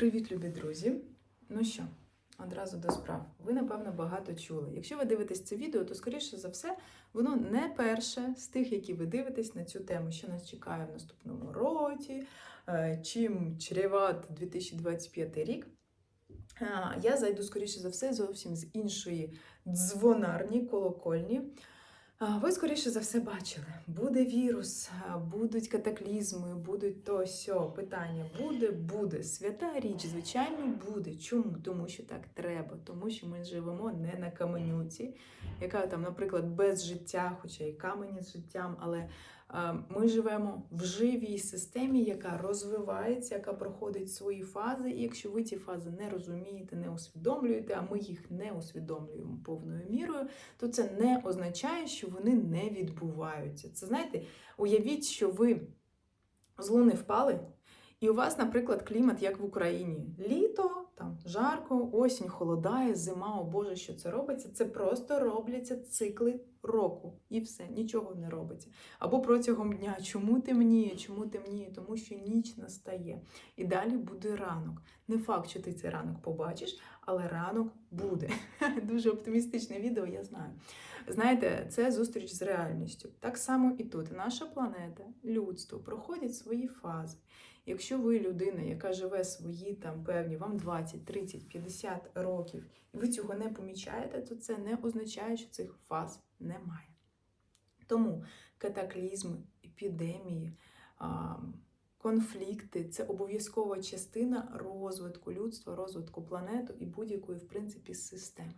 Привіт, любі друзі! Ну що, одразу до справ. Ви, напевно, багато чули. Якщо ви дивитесь це відео, то, скоріше за все, воно не перше з тих, які ви дивитесь на цю тему, що нас чекає в наступному році, е, чим чреват 2025 рік. Я зайду, скоріше за все, зовсім з іншої дзвонарні, колокольні. Ви, скоріше за все, бачили, буде вірус, будуть катаклізми, будуть то сьо. Питання буде, буде. Свята річ, звичайно, буде. Чому? Тому що так треба, тому що ми живемо не на каменюці, яка там, наприклад, без життя, хоча і камені з життям, але ми живемо в живій системі, яка розвивається, яка проходить свої фази. І якщо ви ці фази не розумієте, не усвідомлюєте, а ми їх не усвідомлюємо повною мірою, то це не означає, що вони не відбуваються. Це знаєте, уявіть, що ви з луни впали, і у вас, наприклад, клімат, як в Україні. Літо, там жарко, осінь холодає, зима, о Боже, що це робиться? Це просто робляться цикли року. І все, нічого не робиться. Або протягом дня. Чому темніє? Чому темніє? Тому що ніч настає. І далі буде ранок. Не факт, що ти цей ранок побачиш, але ранок буде. Дуже оптимістичне відео, я знаю. Знаєте, це зустріч з реальністю. Так само і тут. Наша планета, людство проходять свої фази. Якщо ви людина, яка живе свої там певні вам 20, 30, 50 років, і ви цього не помічаєте, то це не означає, що цих фаз немає. Тому катаклізми, епідемії, конфлікти це обов'язкова частина розвитку людства, розвитку планети і будь-якої, в принципі, системи.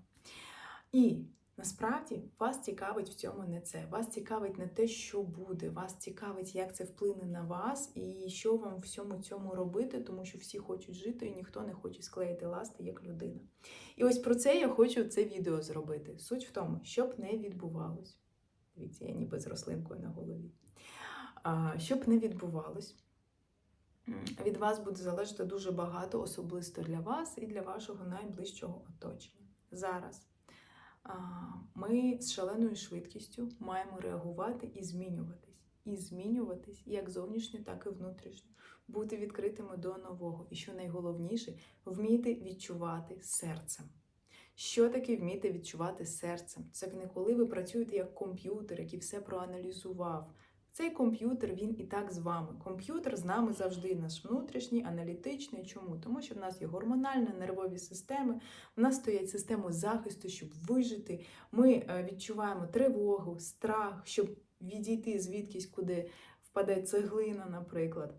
І Насправді вас цікавить в цьому не це. Вас цікавить не те, що буде. Вас цікавить, як це вплине на вас і що вам всьому цьому робити, тому що всі хочуть жити, і ніхто не хоче склеїти ласти як людина. І ось про це я хочу це відео зробити. Суть в тому, щоб не відбувалось. Дивіться, я ніби з рослинкою на голові. А, Щоб не відбувалось. Від вас буде залежати дуже багато, особисто для вас і для вашого найближчого оточення. Зараз ми з шаленою швидкістю маємо реагувати і змінюватись. І змінюватись як зовнішньо, так і внутрішньо, бути відкритими до нового. І що найголовніше, вміти відчувати серцем. Що таке вміти відчувати серцем? Це не коли ви працюєте як комп'ютер, який все проаналізував. Цей комп'ютер він і так з вами. Комп'ютер з нами завжди наш внутрішній, аналітичний. Чому? Тому що в нас є гормональна нервові системи, в нас стоять системи захисту, щоб вижити. Ми е, відчуваємо тривогу, страх, щоб відійти звідкись, куди впаде цеглина, наприклад.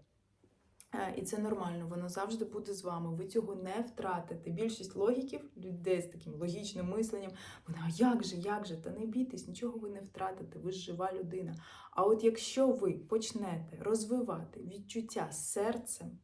Е, і це нормально, воно завжди буде з вами. Ви цього не втратите. Більшість логіків, людей з таким логічним мисленням, вони, а як же, як же? Та не бійтесь, нічого ви не втратите, ви ж жива людина. А от якщо ви почнете розвивати відчуття серцем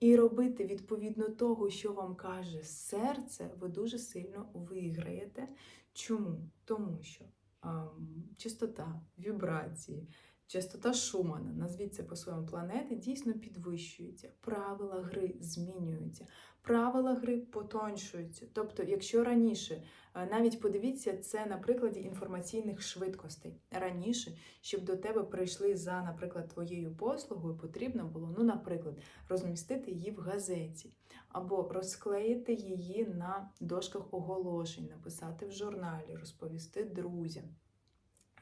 і робити відповідно того, що вам каже серце, ви дуже сильно виграєте. Чому? Тому що ем, чистота, вібрації. Частота Шумана, назвіть це по своєму планеті, дійсно підвищується. Правила гри змінюються, правила гри потоншуються. Тобто, якщо раніше, е, навіть подивіться це на прикладі інформаційних швидкостей. Раніше, щоб до тебе прийшли за, наприклад, твоєю послугою, потрібно було, ну, наприклад, розмістити її в газеті, або розклеїти її на дошках оголошень, написати в журналі, розповісти друзям.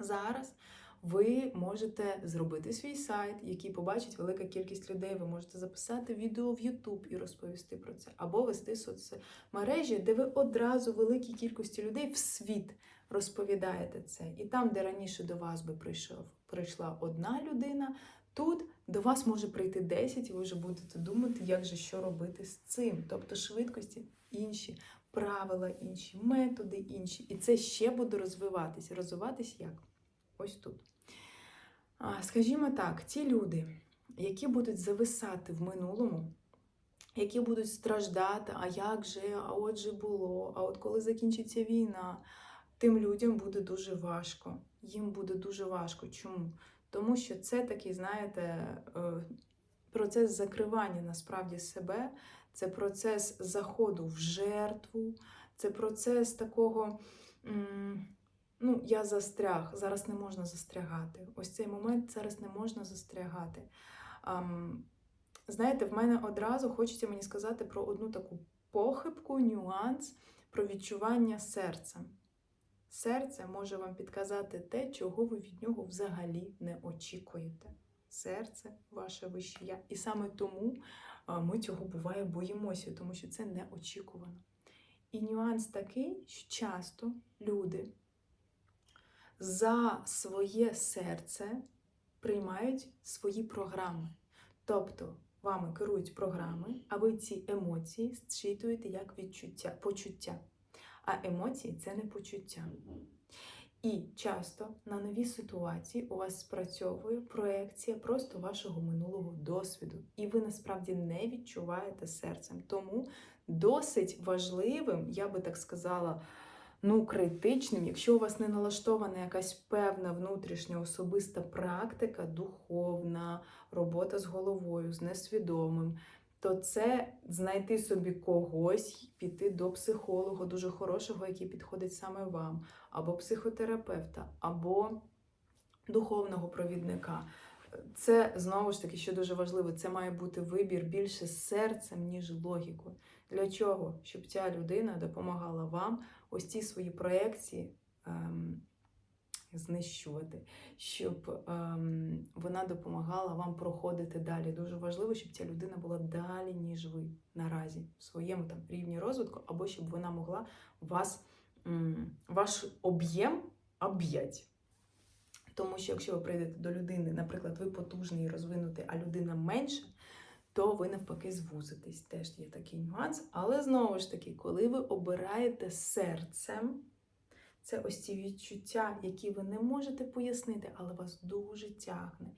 Зараз ви можете зробити свій сайт, який побачить велика кількість людей. Ви можете записати відео в YouTube і розповісти про це, або вести соцмережі, де ви одразу великій кількості людей в світ розповідаєте це. І там, де раніше до вас би прийшов, прийшла одна людина, тут до вас може прийти 10, і ви вже будете думати, як же що робити з цим. Тобто швидкості інші. Правила інші, методи інші. І це ще буде розвиватися. Розвиватись як? Ось тут. Скажімо так, ті люди, які будуть зависати в минулому, які будуть страждати, а як же, а от же було, а от коли закінчиться війна, тим людям буде дуже важко. Їм буде дуже важко. Чому? Тому що це такий, знаєте, е, процес закривання насправді себе, це процес заходу в жертву, це процес такого ну, я застряг, зараз не можна застрягати. Ось цей момент зараз не можна застрягати. Ам, знаєте, в мене одразу хочеться мені сказати про одну таку похибку, нюанс про відчування серця. Серце може вам підказати те, чого ви від нього взагалі не очікуєте. Серце ваше вище я. І саме тому ми цього буває боїмося, тому що це неочікувано. І нюанс такий, що часто люди за своє серце приймають свої програми. Тобто вами керують програми, а ви ці емоції зчитуєте як відчуття, почуття. А емоції це не почуття. І часто на нові ситуації у вас спрацьовує проекція просто вашого минулого досвіду, і ви насправді не відчуваєте серцем. Тому досить важливим, я би так сказала, ну, критичним, якщо у вас не налаштована якась певна внутрішня особиста практика, духовна, робота з головою, з несвідомим, то це знайти собі когось, піти до психолога, дуже хорошого, який підходить саме вам, або психотерапевта, або духовного провідника. Це знову ж таки, що дуже важливо, це має бути вибір більше серцем, ніж логікою. Для чого? Щоб ця людина допомагала вам ось ці свої проекції ем, знищувати, щоб ем, вона допомагала вам проходити далі. Дуже важливо, щоб ця людина була далі, ніж ви наразі в своєму там рівні розвитку, або щоб вона могла вас, м, ваш об'єм об'ять. Тому що якщо ви прийдете до людини, наприклад, ви потужний і розвинутий, а людина менше, то ви навпаки звузитесь. Теж є такий нюанс. Але знову ж таки, коли ви обираєте серцем, це ось ці відчуття, які ви не можете пояснити, але вас дуже тягне.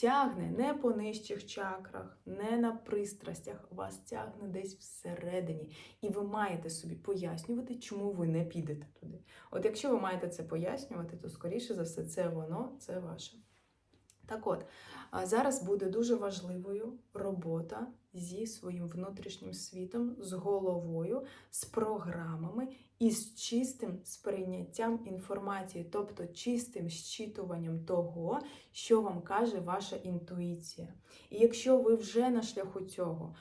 Тягне не по нижчих чакрах, не на пристрастях, вас тягне десь всередині. І ви маєте собі пояснювати, чому ви не підете туди. От якщо ви маєте це пояснювати, то скоріше за все, це воно, це ваше. Так от, зараз буде дуже важливою робота зі своїм внутрішнім світом, з головою, з програмами і з чистим сприйняттям інформації, тобто чистим щитуванням того, що вам каже ваша інтуїція. І якщо ви вже на шляху цього,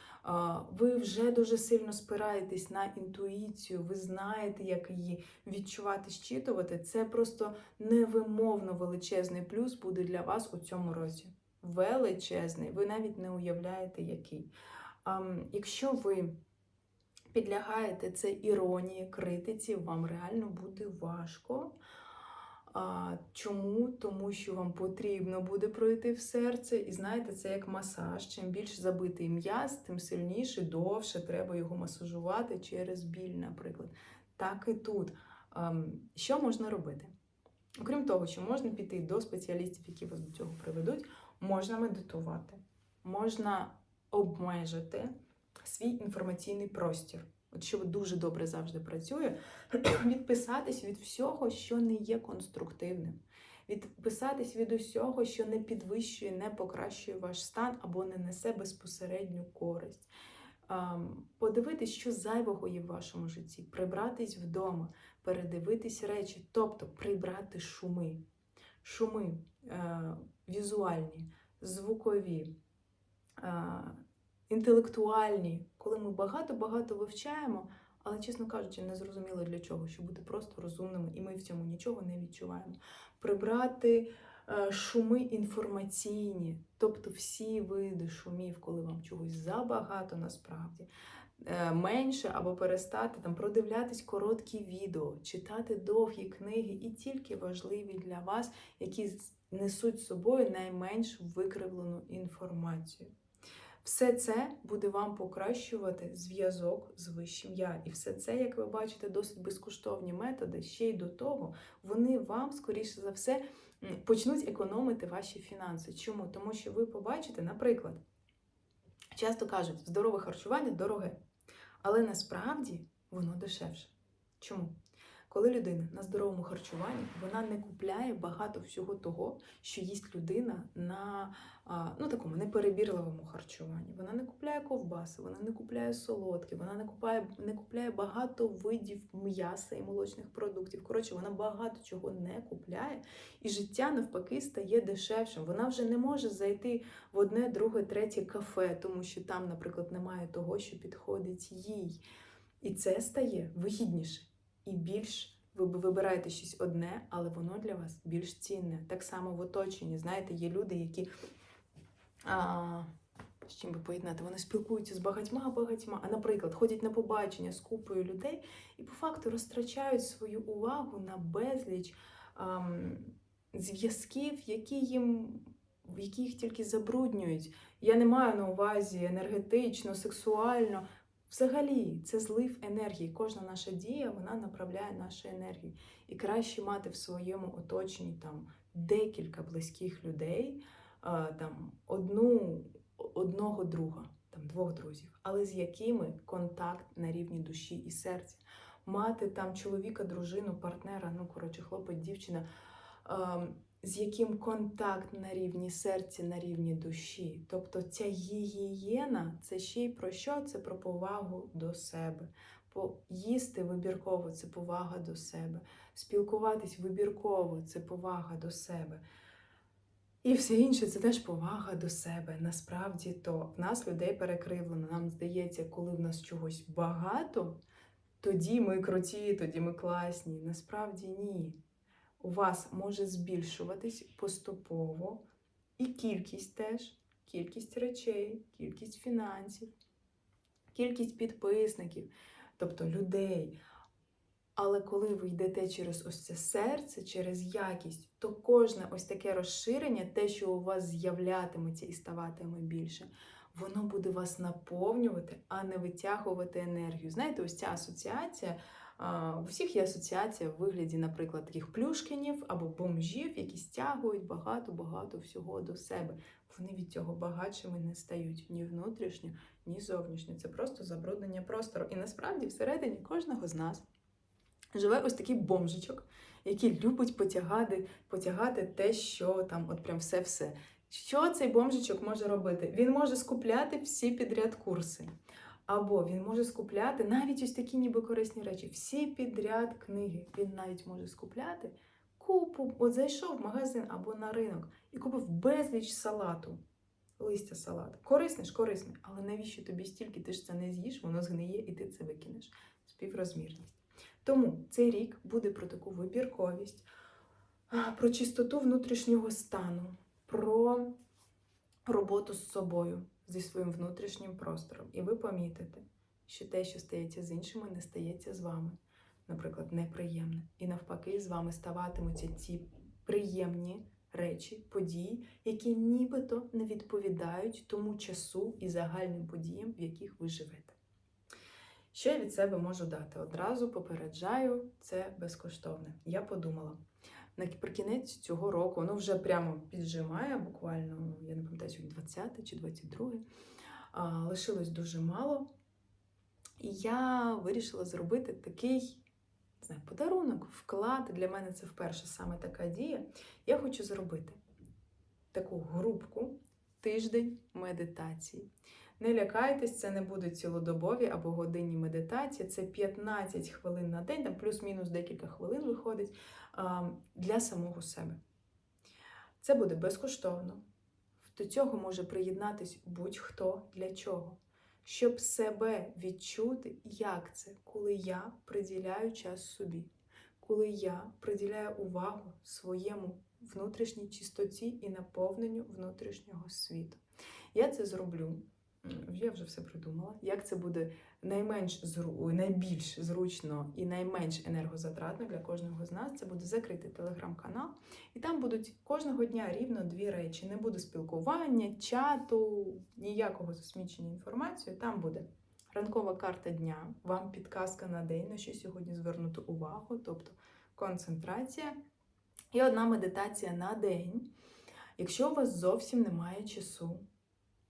ви вже дуже сильно спираєтесь на інтуїцію, ви знаєте, як її відчувати, щитувати, це просто невимовно величезний плюс буде для вас у цьому році. Величезний, ви навіть не уявляєте, який. Якщо ви підлягаєте це іронії, критиці, вам реально буде важко. А, Чому? Тому що вам потрібно буде пройти в серце, і знаєте, це як масаж. Чим більш забитий м'яз, тим сильніше, довше треба його масажувати через біль, наприклад. Так і тут. А, Що можна робити? Окрім того, що можна піти до спеціалістів, які вас до цього приведуть, можна медитувати, можна обмежити свій інформаційний простір. От що дуже добре завжди працює, відписатись від всього, що не є конструктивним. Відписатись від усього, що не підвищує, не покращує ваш стан або не несе безпосередню користь. Подивитись, що зайвого є в вашому житті, прибратись вдома, передивитись речі, тобто прибрати шуми, шуми е, візуальні, звукові, е, інтелектуальні, коли ми багато-багато вивчаємо, але, чесно кажучи, не зрозуміло для чого, щоб бути просто розумними, і ми в цьому нічого не відчуваємо. Прибрати е, шуми інформаційні, тобто всі види шумів, коли вам чогось забагато насправді. е, Менше або перестати там продивлятись короткі відео, читати довгі книги і тільки важливі для вас, які несуть з собою найменш викривлену інформацію. Все це буде вам покращувати зв'язок з вищим я. І все це, як ви бачите, досить безкоштовні методи. Ще й до того, вони вам, скоріше за все, почнуть економити ваші фінанси. Чому? Тому що ви побачите, наприклад, часто кажуть, здорове харчування дороге, але насправді воно дешевше. Чому? Коли людина на здоровому харчуванні, вона не купляє багато всього того, що їсть людина на ну, такому неперебірливому харчуванні. Вона не купляє ковбаси, вона не купляє солодкі, вона не купляє, не купляє багато видів м'яса і молочних продуктів. Коротше, вона багато чого не купляє, і життя навпаки стає дешевшим. Вона вже не може зайти в одне, друге, третє кафе, тому що там, наприклад, немає того, що підходить їй. І це стає вигідніше і більш. Ви вибираєте щось одне, але воно для вас більш цінне. Так само в оточенні. Знаєте, є люди, які а, з чим би поєднати, вони спілкуються з багатьма багатьма, а, наприклад, ходять на побачення з купою людей і по факту розтрачають свою увагу на безліч зв'язків, які їм. Які їх тільки забруднюють. Я не маю на увазі енергетично, сексуально. Взагалі, це злив енергії. Кожна наша дія вона направляє нашу енергію. І краще мати в своєму оточенні там декілька близьких людей, там одну, одного друга, там двох друзів, але з якими контакт на рівні душі і серця. Мати там чоловіка, дружину, партнера, ну коротше, хлопець, дівчина. З яким контакт на рівні серця, на рівні душі. Тобто ця гігієна це ще й про що? Це про повагу до себе. Їсти вибірково це повага до себе. Спілкуватись вибірково це повага до себе. І все інше це теж повага до себе. Насправді то в нас людей перекривлено. Нам здається, коли в нас чогось багато, тоді ми круті, тоді ми класні. Насправді ні у вас може збільшуватись поступово і кількість теж, кількість речей, кількість фінансів, кількість підписників, тобто людей. Але коли ви йдете через ось це серце, через якість, то кожне ось таке розширення, те, що у вас з'являтиметься і ставатиме більше, воно буде вас наповнювати, а не витягувати енергію. Знаєте, ось ця асоціація. У всіх є асоціація в вигляді, наприклад, таких плюшкінів або бомжів, які стягують багато-багато всього до себе. Вони від цього багатшими не стають ні внутрішньо, ні зовнішньо. Це просто забруднення простору. І насправді всередині кожного з нас живе ось такий бомжичок, який любить потягати, потягати те, що там, от прям все-все. Що цей бомжичок може робити? Він може скупляти всі підряд курси. Або він може скупляти навіть ось такі ніби корисні речі, всі підряд книги. Він навіть може скупляти купу. От зайшов в магазин або на ринок і купив безліч салату, листя салату. Корисне ж, корисне, але навіщо тобі стільки? Ти ж це не з'їш, воно згниє і ти це викинеш. Співрозмірність. Тому цей рік буде про таку вибірковість, про чистоту внутрішнього стану, про роботу з собою зі своїм внутрішнім простором. І ви помітите, що те, що стається з іншими, не стається з вами. Наприклад, неприємне. І навпаки, з вами ставатимуться ці приємні речі, події, які нібито не відповідають тому часу і загальним подіям, в яких ви живете. Що я від себе можу дати? Одразу попереджаю, це безкоштовне. Я подумала. Наприкінець цього року, воно вже прямо піджимає, буквально, ну, я не пам'ятаю, сьогодні 20 чи 22, а, лишилось дуже мало. І я вирішила зробити такий не знаю, подарунок, вклад. Для мене це вперше саме така дія. Я хочу зробити таку групку тиждень медитації. Не лякайтесь, це не будуть цілодобові або годинні медитації. Це 15 хвилин на день, там плюс-мінус декілька хвилин виходить для самого себе. Це буде безкоштовно. До цього може приєднатись будь-хто для чого. Щоб себе відчути, як це, коли я приділяю час собі, коли я приділяю увагу своєму внутрішній чистоті і наповненню внутрішнього світу. Я це зроблю. Я вже все придумала. Як це буде найменш зру... найбільш зручно і найменш енергозатратно для кожного з нас, це буде закритий телеграм-канал, і там будуть кожного дня рівно дві речі. Не буде спілкування, чату, ніякого засмічення інформацією. Там буде ранкова карта дня, вам підказка на день, на що сьогодні звернути увагу, тобто концентрація. І одна медитація на день. Якщо у вас зовсім немає часу,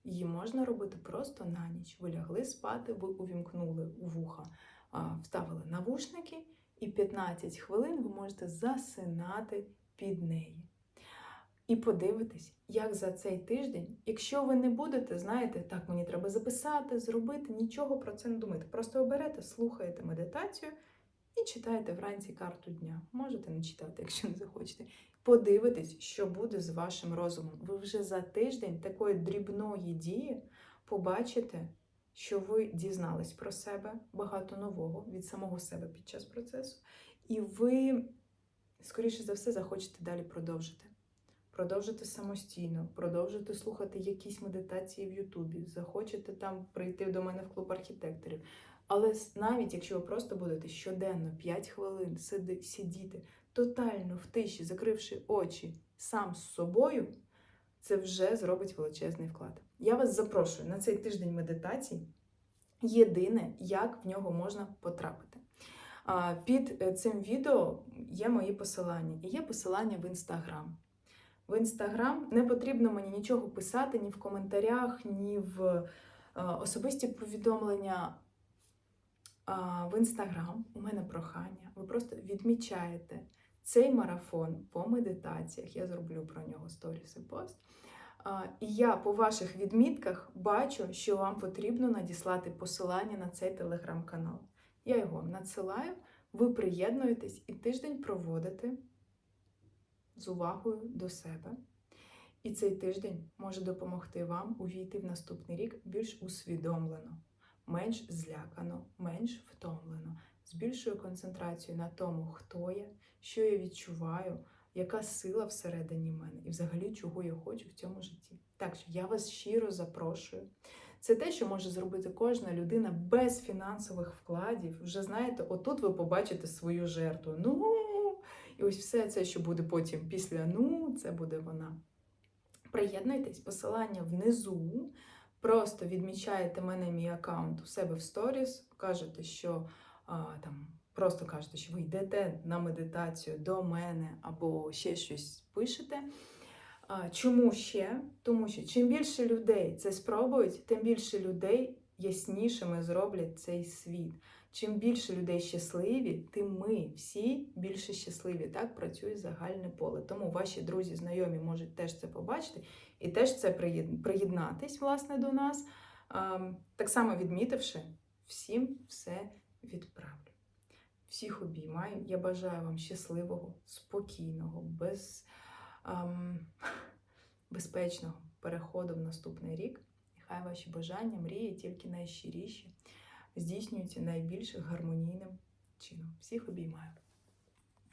її можна робити просто на ніч. Ви лягли спати, ви увімкнули у вуха, вставили навушники і 15 хвилин ви можете засинати під неї. І подивитись, як за цей тиждень, якщо ви не будете, знаєте, так мені треба записати, зробити, нічого про це не думайте. Просто оберете, слухаєте медитацію і читаєте вранці карту дня. Можете не читати, якщо не захочете. Подивитесь, що буде з вашим розумом. Ви вже за тиждень такої дрібної дії побачите, що ви дізнались про себе багато нового від самого себе під час процесу, і ви, скоріше за все, захочете далі продовжити. Продовжити самостійно, продовжити слухати якісь медитації в Ютубі, захочете там прийти до мене в клуб архітекторів. Але навіть якщо ви просто будете щоденно 5 хвилин сидіти тотально в тиші, закривши очі сам з собою, це вже зробить величезний вклад. Я вас запрошую на цей тиждень медитацій. Єдине, як в нього можна потрапити. Під е, цим відео є мої посилання і є посилання в інстаграм. В інстаграм не потрібно мені нічого писати ні в коментарях, ні в е, особисті повідомлення. В інстаграм у мене прохання. Ви просто відмічаєте цей марафон по медитаціях. Я зроблю про нього сторіс і пост. І я по ваших відмітках бачу, що вам потрібно надіслати посилання на цей телеграм-канал. Я його надсилаю, ви приєднуєтесь і тиждень проводите з увагою до себе. І цей тиждень може допомогти вам увійти в наступний рік більш усвідомлено, менш злякано, менш втомлено, з більшою концентрацією на тому, хто я, що я відчуваю, яка сила всередині мене і взагалі чого я хочу в цьому житті. Так що я вас щиро запрошую. Це те, що може зробити кожна людина без фінансових вкладів. Вже знаєте, отут ви побачите свою жертву. Ну, і ось все це, що буде потім після ну, це буде вона. Приєднуйтесь, посилання внизу. Просто відмічаєте мене мій аккаунт у себе в сторіс, кажете, що а, там просто кажете, що ви йдете на медитацію до мене або ще щось пишете. А, чому ще? Тому що чим більше людей це спробують, тим більше людей яснішими зроблять цей світ. Чим більше людей щасливі, тим ми всі більше щасливі. Так працює загальне поле. Тому ваші друзі, знайомі можуть теж це побачити і теж це приєднатись власне до нас. Так само відмітивши, всім все відправлю. Всіх обіймаю. Я бажаю вам щасливого, спокійного, без, ем, безпечного переходу в наступний рік. Нехай ваші бажання, мрії тільки найщиріші здійснюються найбільш гармонійним чином. Всіх обіймаю.